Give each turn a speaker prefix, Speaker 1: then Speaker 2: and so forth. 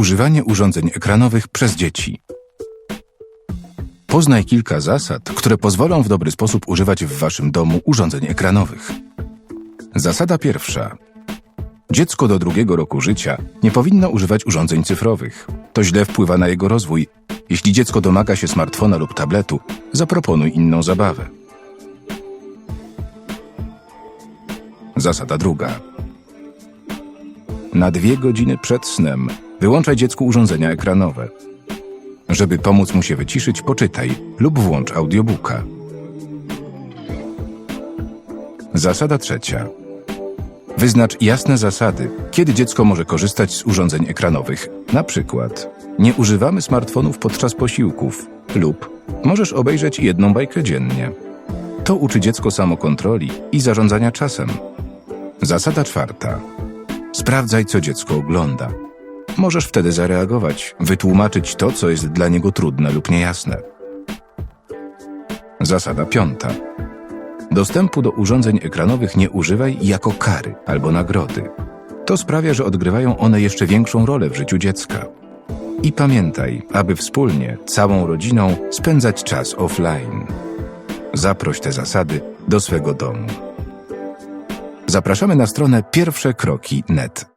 Speaker 1: Używanie urządzeń ekranowych przez dzieci. Poznaj kilka zasad, które pozwolą w dobry sposób używać w Waszym domu urządzeń ekranowych. Zasada pierwsza. Dziecko do drugiego roku życia nie powinno używać urządzeń cyfrowych. To źle wpływa na jego rozwój. Jeśli dziecko domaga się smartfona lub tabletu, zaproponuj inną zabawę. Zasada druga. Na dwie godziny przed snem wyłączaj dziecku urządzenia ekranowe. Żeby pomóc mu się wyciszyć, poczytaj lub włącz audiobooka. Zasada trzecia. Wyznacz jasne zasady, kiedy dziecko może korzystać z urządzeń ekranowych. Na przykład, nie używamy smartfonów podczas posiłków lub możesz obejrzeć jedną bajkę dziennie. To uczy dziecko samokontroli i zarządzania czasem. Zasada czwarta. Sprawdzaj, co dziecko ogląda. Możesz wtedy zareagować, wytłumaczyć to, co jest dla niego trudne lub niejasne. Zasada piąta. Dostępu do urządzeń ekranowych nie używaj jako kary albo nagrody. To sprawia, że odgrywają one jeszcze większą rolę w życiu dziecka. I pamiętaj, aby wspólnie, całą rodziną, spędzać czas offline. Zaproś te zasady do swego domu. Zapraszamy na stronę pierwszekroki.net.